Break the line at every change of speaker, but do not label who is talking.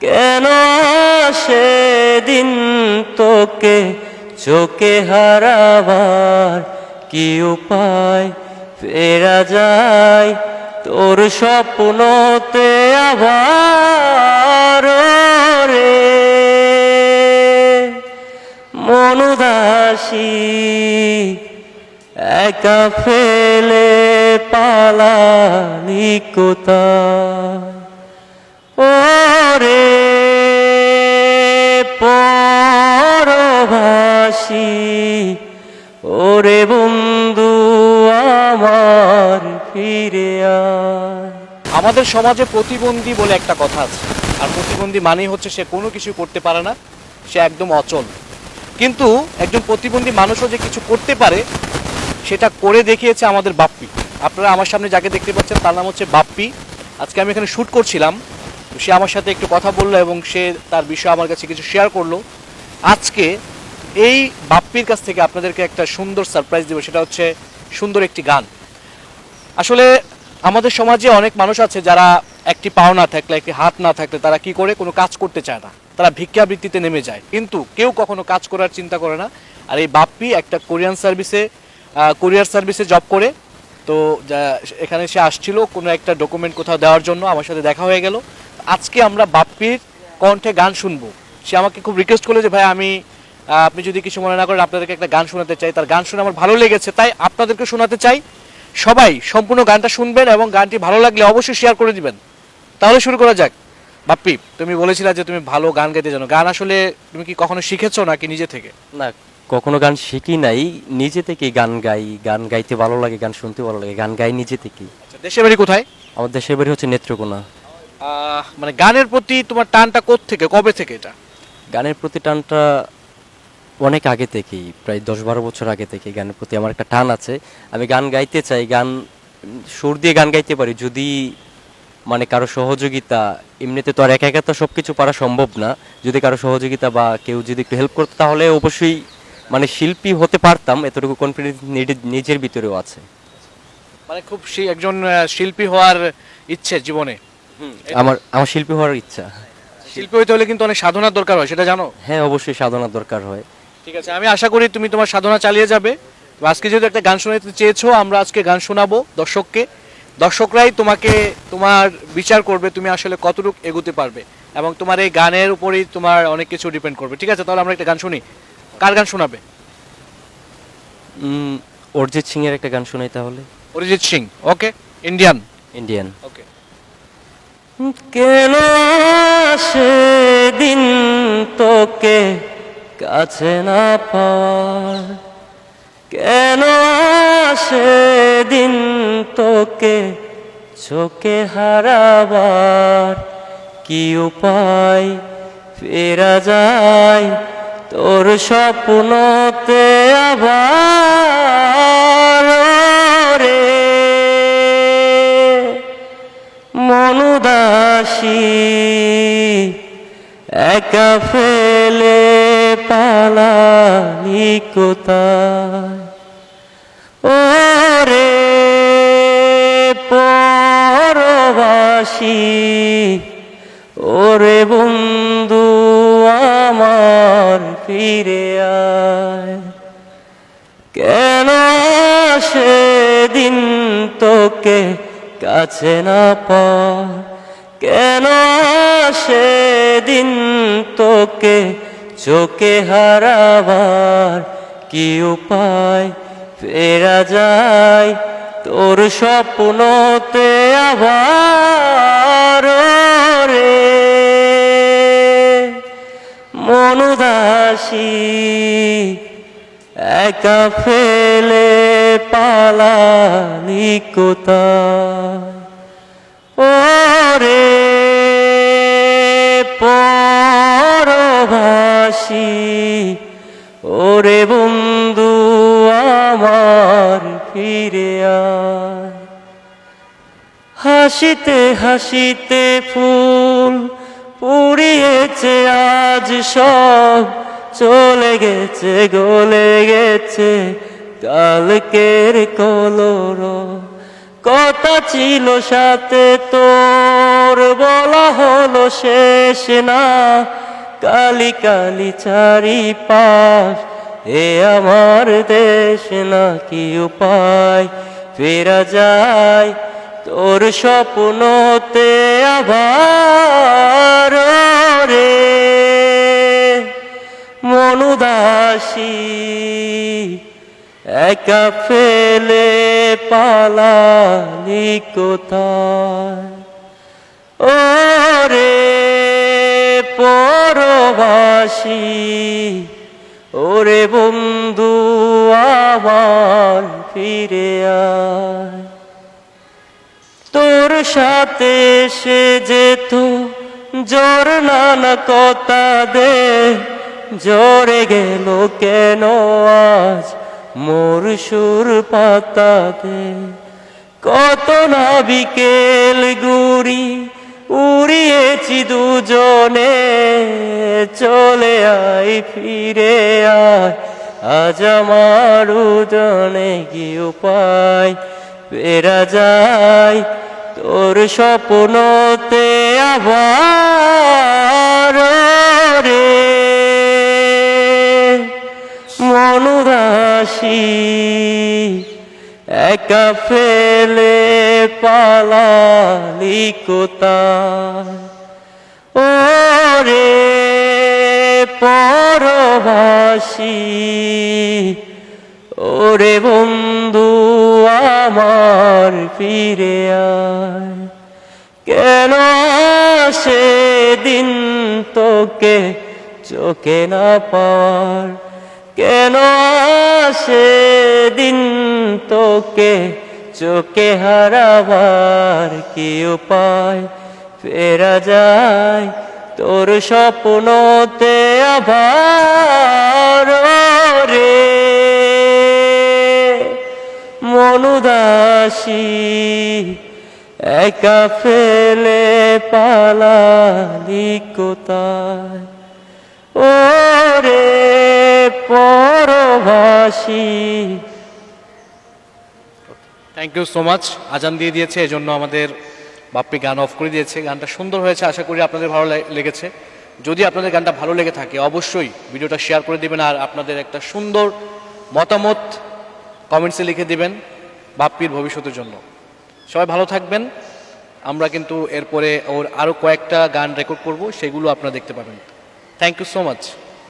কেন সেদিন তোকে চোখে হারাবার কি উপায়? ফেরা যায় তোর স্বপ্নতে আবার রে। মনুদাসী একা ফেলে পালালি কোথায়? পরভাসী ওরে বন্ধু, আমার ফিরে
আমাদের সমাজে প্রতিবন্ধী বলে একটা কথা আছে। আর প্রতিবন্ধী মানেই হচ্ছে সে কোনো কিছু করতে পারে না, সে একদম অচল। কিন্তু একজন প্রতিবন্ধী মানুষও যে কিছু করতে পারে, সেটা করে দেখিয়েছে আমাদের বাপ্পি। আপনারা আমার সামনে যাকে দেখতে পাচ্ছেন, তার নাম হচ্ছে বাপ্পি। আজকে আমি এখানে শ্যুট করছিলাম। সে আমার সাথে একটু কথা বলল এবং সে তার বিষয়ে আমার কাছে কিছু শেয়ার করল। আজকে এই বাপ্পির কাছ থেকে আপনাদেরকে একটা সুন্দর সারপ্রাইজ দেবো, সেটা হচ্ছে সুন্দর একটি গান। আসলে আমাদের সমাজে অনেক মানুষ আছে যারা একটি পাও না থাকলে, একটি হাত না থাকলে তারা কি করে? কোনো কাজ করতে চায় না। তারা ভিক্ষাবৃত্তিতে নেমে যায়। কিন্তু কেউ কখনো কাজ করার চিন্তা করে না। আর এই বাপ্পি একটা কোরিয়ান সার্ভিসে কোরিয়ার সার্ভিসে জব করে। তো এখানে সে আসছিল কোনো একটা ডকুমেন্ট কোথাও দেওয়ার জন্য, আমার সাথে দেখা হয়ে গেল। আজকে আমরা বাপ্পির কণ্ঠে গান শুনব। সে আমাকে খুব রিকোয়েস্ট করল যে, ভাই, আমি আপনি যদি কিছু মনে না করেন আপনাদেরকে একটা গান শোনাতে চাই। তার গান শুনে আমার ভালো লেগেছে তাই আপনাদেরকে শোনাতে চাই। সবাই সম্পূর্ণ গানটা শুনবেন এবং গানটি ভালো লাগলে অবশ্যই শেয়ার করে দিবেন। তাহলে শুরু করা যাক। বাপ্পি তুমি বলেছিলে যে তুমি ভালো গান গাইতে জানো। গান আসলে তুমি কি কখনো শিখেছো নাকি নিজে থেকে?
না কখনো গান শিখি নাই। নিজে থেকে গান গাই। গান গাইতে ভালো লাগে গান শুনতে ভালো লাগে। গান গাই নিজে থেকে
আচ্ছা, দেশের বাড়ি কোথায়?
আমার দেশের বাড়ি হচ্ছে নেত্রকোনা।
আহ, মানে গানের প্রতি তোমার টানটা কোথ থেকে কবে থেকে এটা?
গানের প্রতি টানটা অনেক আগে থেকেই প্রায় দশ বারো বছর আগে থেকে গানের প্রতি আমার একটা টান আছে। আমি গান গাইতে চাই গান সুর দিয়ে গান গাইতে পারি যদি মানে কারও সহযোগিতা এমনিতে তো আর একা একা তো সব কিছু পারা সম্ভব না। যদি কারও সহযোগিতা বা কেউ যদি একটু হেল্প করতো তাহলে অবশ্যই মানে শিল্পী হতে পারতাম এতটুকু কনফিডেন্স নিজের ভিতরেও আছে।
মানে খুব একজন শিল্পী হওয়ার ইচ্ছে জীবনে।
আমার আমার শিল্পী হওয়ার ইচ্ছা।
শিল্পী হইতে হলে কিন্তু অনেক সাধনার দরকার হয় সেটা জানো?
হ্যাঁ অবশ্যই সাধনার দরকার হয়।
ঠিক আছে আমি আশা করি তুমি তোমার সাধনা চালিয়ে যাবে। আজকে যেহেতু একটা গান শোনাতে চেয়েছো আমরা আজকে গান শোনাবো দর্শককে। দর্শকরাই তোমাকে তোমার বিচার করবে তুমি আসলে কতটুকু এগোতে পারবে এবং তোমার এই গানের উপরেই তোমার অনেক কিছু ডিপেন্ড করবে। ঠিক আছে তাহলে আমরা একটা গান শুনি। কার গান শোনাবে?
অরিজিৎ সিং এর একটা গান শোনাই তাহলে।
Arijit Singh okay Indian
Indian
okay.
কেন সেদিন তোকে? কাছে না পাওয়ার, কেন সেদিন তোকে চোখে হারাবার? কি উপায় ফেরা যায় তোর স্বপ্নতে আবার? রে মনুদাসী, একা ফেলে পালালি কোথায়? ওরে পরবাসী, ওরে বন্ধু আমার ফিরে আয়। কেন সেদিন তোকে কাছে না পা কেন সেদিন তোকে চোখে হারাবার কি উপায়? ফেরা যায় তোর স্বপ্নতে আবার রে মনুদাসী একা ফেলে পালালি কোথায়? ফিরে হাসিতে হাসিতে ফুল পুড়িয়েছে, আজ সব চলে গেছে, গলে গেছে। কালকের কলর, কথা ছিল সাথে তোর, বলা হলো শেষ না। কালি কালি চারি পাশ এ আমার দেশ না কি উপায়? ফেরা যায় তোর স্বপ্নতে আবার রে। মনুদাসী একা ফেলে পালালি কোথায়? ওরে পরবাসী ওরে বন্ধু আমার ফিরে আয়। তোর সাথে সে যেত, জোর নানা কথা দে। জোরে গেল কেন আজ মোর সুর পাতা দে কত না বিকেল গুড়ি উড়িয়েছি দুজনে, চলে আয়, ফিরে আয়। আজ আমার উজনে কি উপায়? পেরা যায়, তোর স্বপ্নতে আবার রে। মনুদাসী একা ফেলে পালালি কোথায়? ওরে পরবাসী, ওরে বন্ধু আমার ফিরে কেন সেদিন তোকে চোখে না পাওয়ার? কেন সেদিন তোকে চোখে হারাবার কি উপায়? ফেরা যায় তোর স্বপ্নতে আবার রে মনুদাসী, একা ফেলে পালালি কোথায়? ওরে পরবাসী
থ্যাংক ইউ সো মাচ আজান দিয়ে দিয়েছে, এজন্য আমাদের বাপ্পি গান অফ করে দিয়েছে। গানটা সুন্দর হয়েছে, আশা করি আপনাদের ভালো লেগেছে। যদি আপনাদের গানটা ভালো লেগে থাকে, অবশ্যই ভিডিওটা শেয়ার করে দিবেন আর আপনাদের একটা সুন্দর মতামত কমেন্টসে লিখে দিবেন বাপ্পির ভবিষ্যতের জন্য। সবাই ভালো থাকবেন। আমরা কিন্তু এরপরে ওর আরও কয়েকটা গান রেকর্ড করব, সেগুলো আপনারা দেখতে পাবেন। Thank you so much